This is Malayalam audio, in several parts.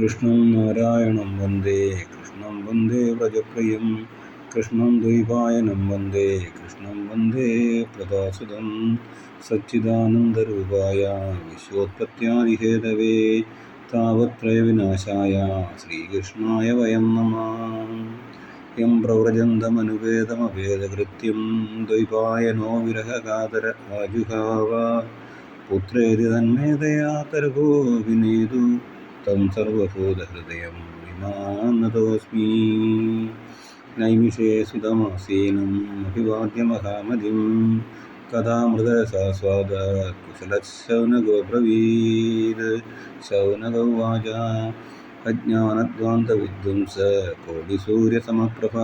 കൃഷ്ണം നാരായണം വന്ദേ കൃഷ്ണം വന്ദേ വ്രജപ്രിയം. കൃഷ്ണം ദ്വൈപായനം വന്ദേ കൃഷ്ണം വന്ദേ പ്രദാസുതം സച്ചിദാനന്ദരൂപായ വിശ്വോത്പത്യാദിഹേതവേ താവത്രയവിനാശായ ശ്രീകൃഷ്ണായ വയം നമ. യം പ്രവ്രജന്തമനുപേതമഭേദകൃത്യം ദ്വൈപായനോ വിരഹകാതര ആജുഹാവ. പുത്രേതി തന്മേതയാ തർഹോ വിനേതു. തം സർവഹോദഹൃദയം വിമാനതോസ്മി. നൈമിഷേ സുതമാസീനം അഭിവാദ്യമഹാമതിം കഥാമൃതസാസ്വാദ കുശലശൗനകോ ബ്രവീത് ശൗനകൗവാച അജ്ഞാനധ്വാന്തവിദ്വംസ കോടിസൂര്യസമപ്രഭ.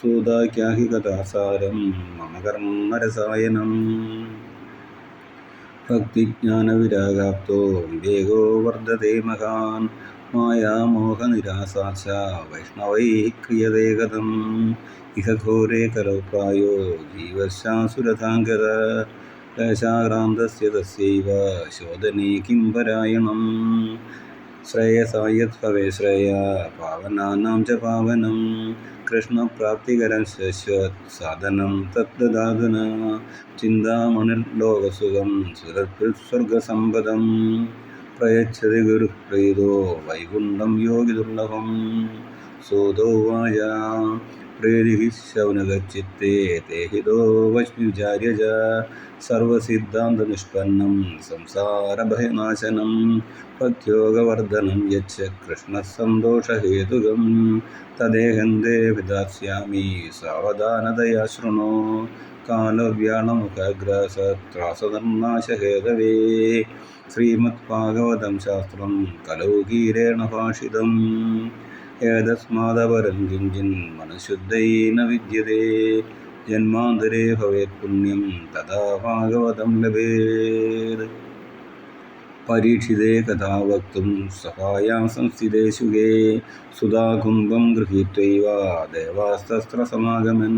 സൂതാഖ്യാഹി കഥാസാരം മമ കർമ്മരസായനം ഭക്തിജ്ഞാനവിരാഗാപ്തോ. വിവേകോ വർദ്ധതേ മഹാൻ. മായാമോഹനിരാസാച്ച വൈഷ്ണവൈ ക്രിയതേ കഥം ഇഹ ഘോരേ കലോ പ്രായോ. ജീവശ്ശാസുരഥാംഗത ദശാക്രാന്തസ്യ തസ്യൈവ. ശോധനേ കിം പരായണം. ശ്രേയസായത്ഭവേ ശ്രേയ പാവനാനാം ച പാവനം കൃഷ്ണപ്രാപ്തികരം സാധനം തദ്ദാതുന ചിന്താമണിർലോകസുഖം സുരസ്വർഗസമ്പദം പ്രയച്ഛതി ഗുരുപ്രീതോ വൈകുണ്ഠം യോഗിദുർലഭം സോതോവാച പ്രേരിഹി ശൗനകച്ചിത്തേ തേഹിതോ വശ്മിചാര്യജ സർവസിദ്ധാന്തനിഷ്പന്നം സംസാരഭയനാശനം ഭക്യോഗവർദ്ധനം യച്ഛ കൃഷ്ണസന്തോഷഹേതുകം തദേഹന്തേ വിദാസ്യാമി സാവധാനതയാ ശൃണോ കാലവ്യാളമുഖഗ്രാസത്രാസധർനാശഹേതവേ ശ്രീമദ്ഭാഗവതം ശാസ്ത്രം കലൗകീരേണ ഭാഷിതം ഏതസ്മാദപരം കിഞ്ചിൻ മനഃശുദ്ധൈന വിദ്യതേ. ജന്മാന്തരേ ഭവേത് പുണ്യം തഥാ ഭാഗവതം ലഭേത്. പരീക്ഷിതേ കഥാ വക്തും സഹായാം സംസ്ഥിതേ ശുഗേ സുധാകുംഭം ഗൃഹീത്വൈവ ദേവാസ്തസ്ത്രസമാഗമൻ.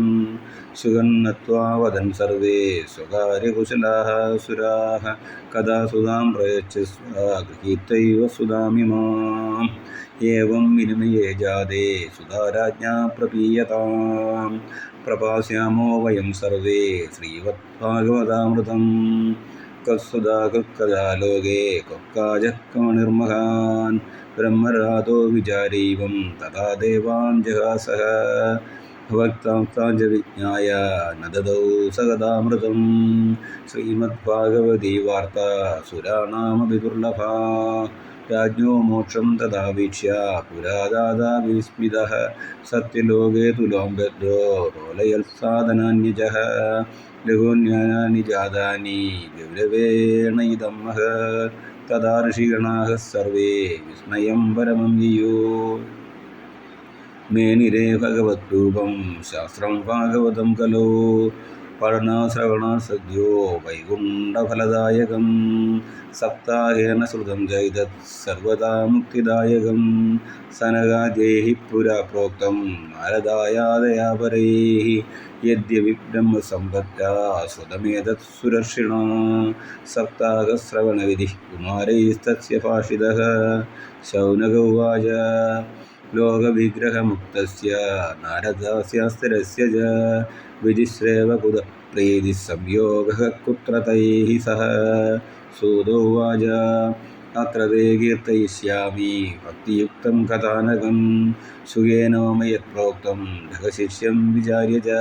ശുഗന്നത്വാ വദൻ സർവേ സ്വകാര്യകുശലാः സുരാः കഥാ സുധാം പ്രയച്ഛസ്വ ഗൃഹീത്വൈവ സുധാമിമാം ഏവം വിനിമയേ ജാതേ സുധാരാജ്ഞാ പ്രപീയതാം പ്രപാസ്യാമോ വയം സർവേ ശ്രീവദ്ഭാഗവതാമൃതം കസ്സുധാ കൃക്കഥാ ലോകേ കൊക്കാജഃ കമണിർമഹാൻ ബ്രഹ്മരാതോ വിചാരീവം തഥാ ദേവാൻ ജഹാസഃ ഭവക്താംസ്താഞ്ച വിജ്ഞായ നദദൗ സകഥാമൃതം ശ്രീമദ്ഭാഗവതീ വാർത്ത സുരാണാമപി ദുർലഭാ രാജ്ഞോ മോക്ഷം തഥാവീക്ഷ്യ പുരാദാതാ വിസ്മിത സത്യലോകേ തുലോം ബദ്ധോ ലോലയത്സാധനാന്യജः ലഘൂന്യാനാനി ജാതാനി ഗൗരവേണ ഇതം മഹത് തഥാ ഋഷിഗണാഹ സർവേ വിസ്മയം പരമം യയോ മേനിരേ ഭഗവദ്രൂപം ശാസ്ത്രം ഭാഗവതം കലോ പഠനശ്രവണ ശ്രദ്ധ്യോ വൈകുണ്ഠഫലദായകം. സപ്താഹേന ശ്രുതം ജൈതത് സർവദാ മുക്തിദായകം. സനകാദേഹി പുരാ പ്രോക്തം നാരദായാദയാപരൈः यद्यपि ब्रह्मसम्बद्धा श्रुतमेतत् सुरक्षिणा सप्ताहश्रवणविधिः कुमारैस्तस्य भाषितः शौनक उवाच ലോകവിഗ്രഹമുക്തസ്യ നാരദസ്യാസ്തിരസ്യ ച വിജിശ്രേവ കുത പ്രീതിः സംയോഗः कुत्र तैः सह सूदोवाच अत्र ते कीर्तयिष्यामि भक्तियुक्तं कथानकं सुगेनो मयत्प्रोक्तं नखशिष्यं विचार्य च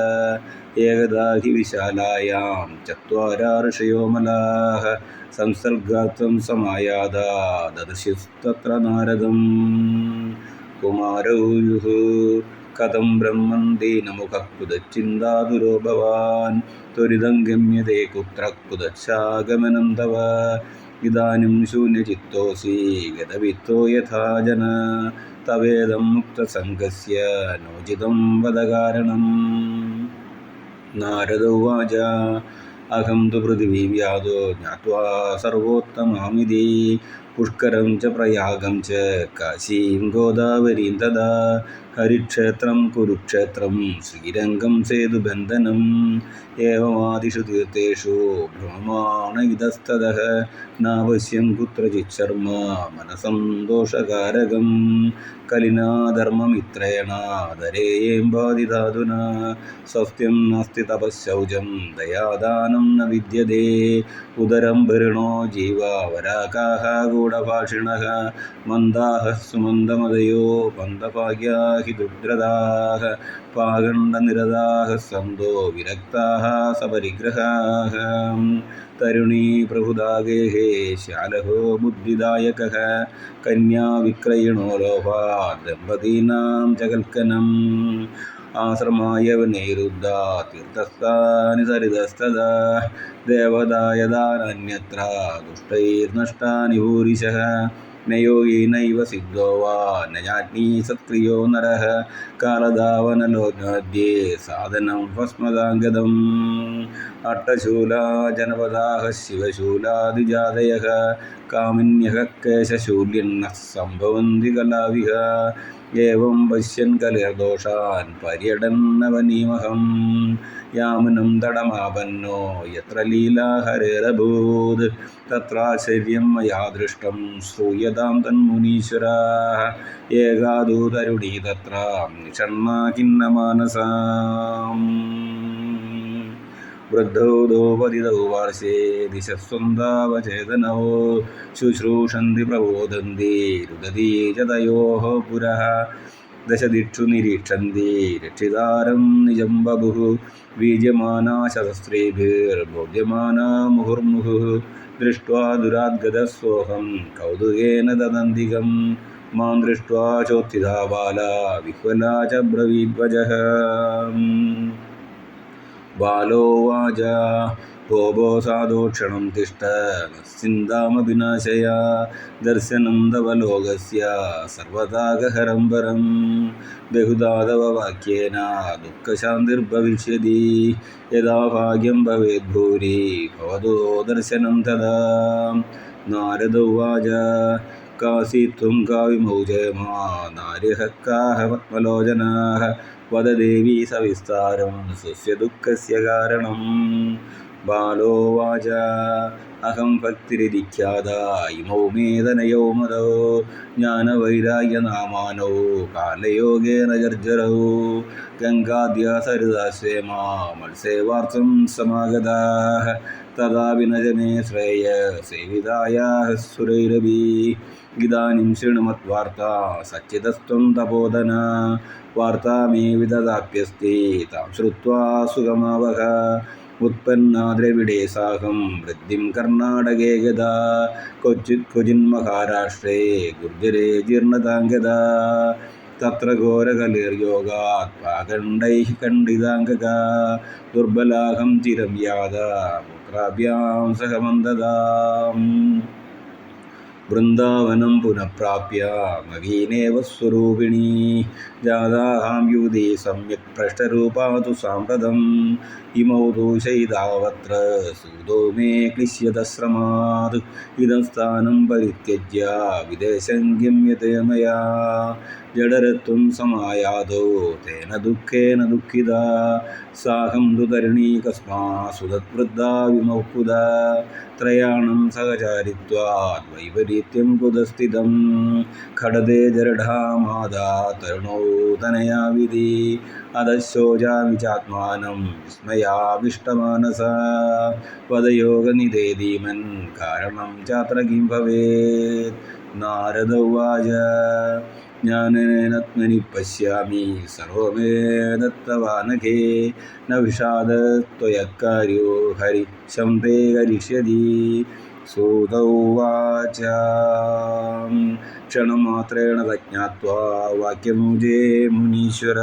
एकदा हि विशालायां चत्वारा ऋषयोमलाः संसर्गार्थं समायादा ददृशिस्तत्र नारदम् കുമാരൗയുः കഥം ബ്രഹ്മന്തി ദീനമുഖഃ കുതശ്ചിന്താതുരോ ഭവാൻ ത്വരിതം ഗമ്യതേ കുത്ര കുതച്ചാഗമനം തവ ഇതാനും ശൂന്യചിത്തോസി ഗതവിത്തോ യഥാ ജന. തവേദം മുക്തസംഗസ്യ നോചിതം വദ കാരണം നാരദ ഉവാച. അഹം തു പൃഥിവീം യാതോ ജ്ഞാത്വാ സർവോത്തമാമിതി. പുഷ്കരം ച പ്രയാഗം ച കാശീം ഗോദാവരീം തഥാ ഹരിക്ഷേത്രം കുരുക്ഷേത്രം ശ്രീരംഗം സേതുബന്ധനം ഏവമാദിഷു തീർത്ഥേഷു ഭ്രമമാണ് ഇതസ്തത നാവശ്യം കുത്രചിത് ശർമ്മ മനസന്തോഷകാരകം കലിനാ ധർമ്മമിത്രേണ ധരേയം ബാധിതാധുന സ്വസ്ത്യം നസ്തി തപശൗചം ദയാദാനം ന വിദ്യതേ ഉദരം ഭരണോ ജീവാവരാകാഹ गूढभाषिणः मन्दाः सुमन्दमदयो पन्तभाग्या हि दुर्द्रदाः पागण्डनिरदाः सन्तो विरक्ताः सपरिग्रहाः तरुणी प्रभुदागेः श्यालहो बुद्धिदायकः कन्याविक्रयिणो लोभात् दम्पतीनां च कल्कनम् ആശ്രമായ നേരുദ്ധ തീർത്ഥസ്ഥാനി സരിതസ്തദാ ദേവതായതാനന്യത്ര ദുഷ്ടൈർനഷ്ടാനി ഭൂരിശഃ. നയോഗീനൈവ സിദ്ധോ വാ നജാജ്ഞീ സത്രിയോ നരഃ. കാലധാവനലോജ്ഞോദ്യേ സാധനം ഭസ്മതാംഗതം അട്ടശൂലാ ജനപദാഹ ശിവശൂലാദിജാതയ. കാമിന്യഃ കേശശൂല്യന്നഃ സംഭവന്തി കലാവിഹ. ഏവം പശ്യൻ കലിർദോഷാൻ പര്യടന്നവനീമഹം യാമനം തടമാപന്നോ യത്ര ലീലാഹരേരഭൂത് തത്രാശ്ചര്യം മയാ ദൃഷ്ടം ശ്രൂയതാം തന്മുനീശ്വരാ ഏകാദൂതരുടി തത്ര നിഷണ്ണാഖിന്നമാനസാം वृद्धौ दोपतितौ पार्श्वे दिशस्वन्दावचेतनौ शुश्रूषन्ति प्रबोधन्ति रुदती च तयोः पुरः दशदिक्षु निरीक्षन्ति रक्षितारं निजं बभुः बीजमाना शतस्त्रीभिर्बोध्यमाना मुहुर्मुहुः दृष्ट्वा दुराद्गतस्वोऽहं कौतुकेन तदन्तिकं मां दृष्ट्वा चोत्थिता बाला विह्वला च ब्रवीद्वजः बालोवाच भोभो साधोक्षणं तिष्ठ चिन्तामपि नाशया दर्शनं तव लोकस्य सर्वदा गहरं परं बहुधा तव वाक्येन दुःखशान्तिर्भविष्यति यदा भाग्यं भवेद्भूरि भवतो दर्शनं तदा नारद കാശീത്വം കാവിമൗജയമാ നാരിഹ കാഹ സവിസ്താരം സുസ്യ ദുഃഖസ്യ കാരണം. ബാലോ വാച. അഹം ഭക്തിരിരിക്കാതാ മേതനയോ മതോ ജ്ഞാനവൈരാഗ്യനാമാനോ. കാലയോഗേന ജർജരോ ഗംഗാദ്യാസരിതാശ്വേമാ മത്സേവാർത്ഥം സമാഗതാ തഥാ വിനജമേ ശ്രേയ. സേവിതായാ സുരൈരവി ഇതാനും ശൃണുമദ്വാർത്താ സച്ചിതസ്ത്വം തപോധന വാർത്താമേ വിദദാപ്യസ്തി താം ശ്രുത്വാ സുഖമാവഹ ഉത്പന്നാദ്രവിടേ സാഹം വൃദ്ധിം കർണാടകേ ഗത കൊച്ചി കൊജിൻ മഹാരാഷ്ട്രേ ഗുർജരേ ജീർണതാംഗത തത്ര ഘോരകലിർയോഗാത്പാകണ്ഡൈ ഖണ്ഡിതാംഗക ദുർബലാഹം ചിരം യാത പുത്രാഭ്യാം സഹമന്ദതാം വൃന്ദാവനം പുനഃപ്രാപ്യ മഹീനേവ സ്വരൂപിണീ. ജാതാഹാം യൂതി സമ്യക് ഭ്രഷ്ടരൂപാ തു സാമ്പ്രതം ഇമൗ ദൂഷയിതാവത്ര സൂതോ മേ ക്ലിശ്യതശ്രമാത് ഇതം സ്ഥാനം പരിത്യജ്യ വിദേശം ഗമ്യത്തെ മയാ. ജഡരത്വം സമായാതോ തേന ദുഃഖേന ദുഃഖിത. സാഹം ദുതരിണീ കസ്മാ സുതത്വൃദ്ധാ വിമൗക്കുത. ത്രയാണം സഹചാരിത്വാദ്വൈപരീത്യം കുതസ്ഥിതം ഖടതേ ജരഢാമാതാ തരുണോ തനയാവിധി അധശോചാമി ചാത്മാനം വിസ്മയാവിഷ്ടമാനസ. പദയോഗനിതേദീമൻ കാരണം ചാത്ര കിം ഭവേത് നാരദ ഉവാച तरुणौ तनया विधि अधः शोचामि चात्मानं विस्मयाविष्टमानसा पदयोगनिधे धीमन् कारणं चात्र किं भवेत् नारद उवाच ज्ञानेनात्मनि पश्यामि सर्वमे दत्तवानघे न विषाद त्वयक्कार्यो हरिशं ते करिष्यति सूत उवाच क्षणमात्रेण तज्ञात्वा वाक्यमुजे मुनीश्वर